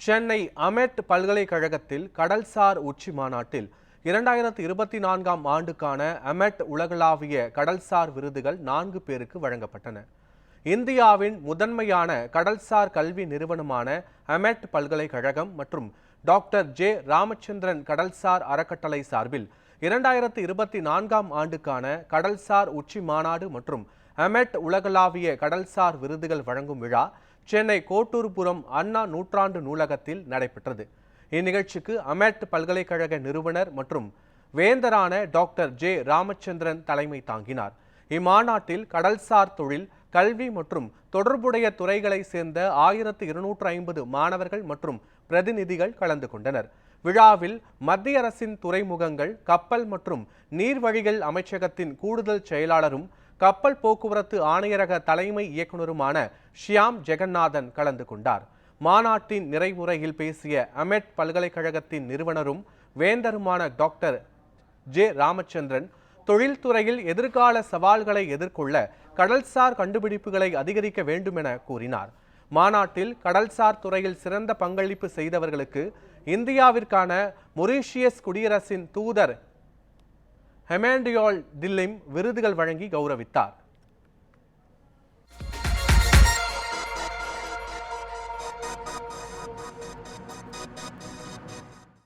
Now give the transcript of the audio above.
Chennai amid பல்கலைக்கழகத்தில் கடல்சார் உச்சி மாநாட்டில் இரண்டாயிரத்து இருபத்தி நான்காம் ஆண்டுக்கான அமெட் உலகளாவிய கடல்சார் விருதுகள் நான்கு பேருக்கு வழங்கப்பட்டன. இந்தியாவின் முதன்மையான கடல்சார் கல்வி நிறுவனமான அமெட் பல்கலைக்கழகம் மற்றும் டாக்டர் ஜே ராமச்சந்திரன் கடல்சார் அறக்கட்டளை சார்பில் இரண்டாயிரத்து இருபத்தி நான்காம் ஆண்டுக்கான கடல்சார் உச்சி மாநாடு மற்றும் அமெட் உலகளாவிய கடல்சார் விருதுகள் வழங்கும் விழா சென்னை கோட்டூர்புரம் அண்ணா நூற்றாண்டு நூலகத்தில் நடைபெற்றது. இந்நிகழ்ச்சிக்கு அமெட் பல்கலைக்கழக நிறுவனர் மற்றும் வேந்தரான டாக்டர் ஜே ராமச்சந்திரன் தலைமை தாங்கினார். இம்மாநாட்டில் கடல்சார் தொழில் கல்வி மற்றும் தொடர்புடைய துறைகளை சேர்ந்த ஆயிரத்து இருநூற்று ஐம்பது மாணவர்கள் மற்றும் பிரதிநிதிகள் கலந்து கொண்டனர். விழாவில் மத்திய அரசின் துறைமுகங்கள் கப்பல் மற்றும் நீர்வழிகள் அமைச்சகத்தின் கூடுதல் செயலாளரும் கப்பல் போக்குவரத்து ஆணையரக தலைமை இயக்குனருமான ஷியாம் ஜெகநாதன் கலந்து கொண்டார். மாநாட்டின் நிறைவுரையில் பேசிய அமெட் பல்கலைக்கழகத்தின் நிறுவனரும் வேந்தருமான டாக்டர் ஜே ராமச்சந்திரன் தொழில்துறையில் எதிர்கால சவால்களை எதிர்கொள்ள கடல்சார் கண்டுபிடிப்புகளை அதிகரிக்க வேண்டும் என கூறினார். மாநாட்டில் கடல்சார் துறையில் சிறந்த பங்களிப்பு செய்தவர்களுக்கு இந்தியாவிற்கான மொரீஷியஸ் குடியரசின் தூதர் ஹெமாண்டியோல் தில்லிம் விருதுகள் வழங்கி கௌரவித்தார்.